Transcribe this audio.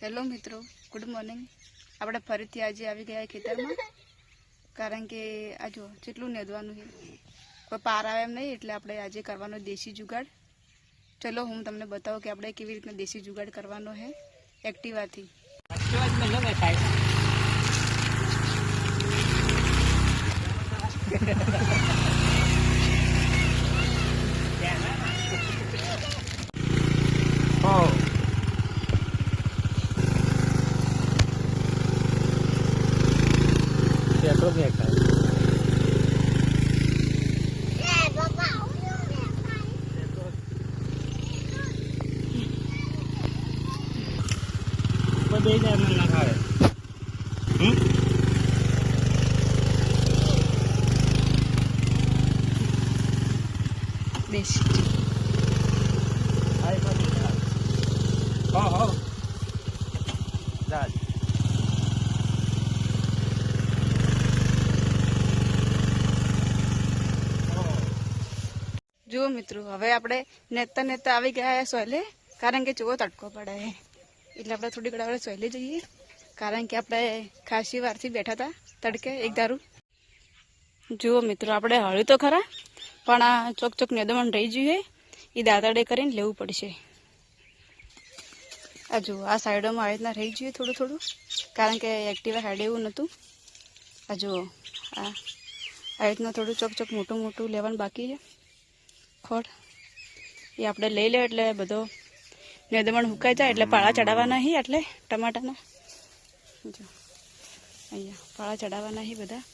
Hello મિત્રો, good morning. આપણે ફરીથી આજે આવી ગયા ખેતરમાં. કારણ કે, આ જો, જેટલું નેદવાનું છે. કોઈ પાર આવે એમ નહીં, એટલે આપણે આજે કરવાનો દેશી જુગાડ. ચલો, હું તમને બતાવું કે આપણે કેવી રીતના દેશી જુગાડ કરવાનો છે એક્ટિવાથી. પેટ્રોલ નહીં ખાય બધે જ એમને ના ખાવે હમ? દેશી આય બધું ખાય. હો હો. જુઓ મિત્રો, હવે આપણે નેતા નેતા આવી ગયા સોયલે. કારણ કે જુઓ તડકો પડે. એટલે આપણે થોડીક વાર આપણે સોયલે જઈએ. કારણ કે આપણે ખાસી વારથી બેઠા હતા તડકે, એક દારૂ. જુઓ મિત્રો, આપણે હળ્યું તો ખરા, પણ આ ચોક ચોક નેદમણ રહી ગયું એ દાંતરડે કરીને લેવું પડશે. આ જુઓ, આ સાઈડોમાં આવી રીતના રહી જોઈએ થોડું થોડું. કારણ કે એક્ટિવા હેડ એવું નહોતું. આ જુઓ, આ આવી રીતના થોડું ચોક ચોક મોટું મોટું લેવાનું બાકી છે. ખોડ. એ આપણે લઈ લે એટલે બધો નેદમણ હુકાઈ જાય એટલે પાળા ચડાવવાના હી એટલે ટમાટાના. જો, અહીંયા પાળા ચડાવવાના હી બધા.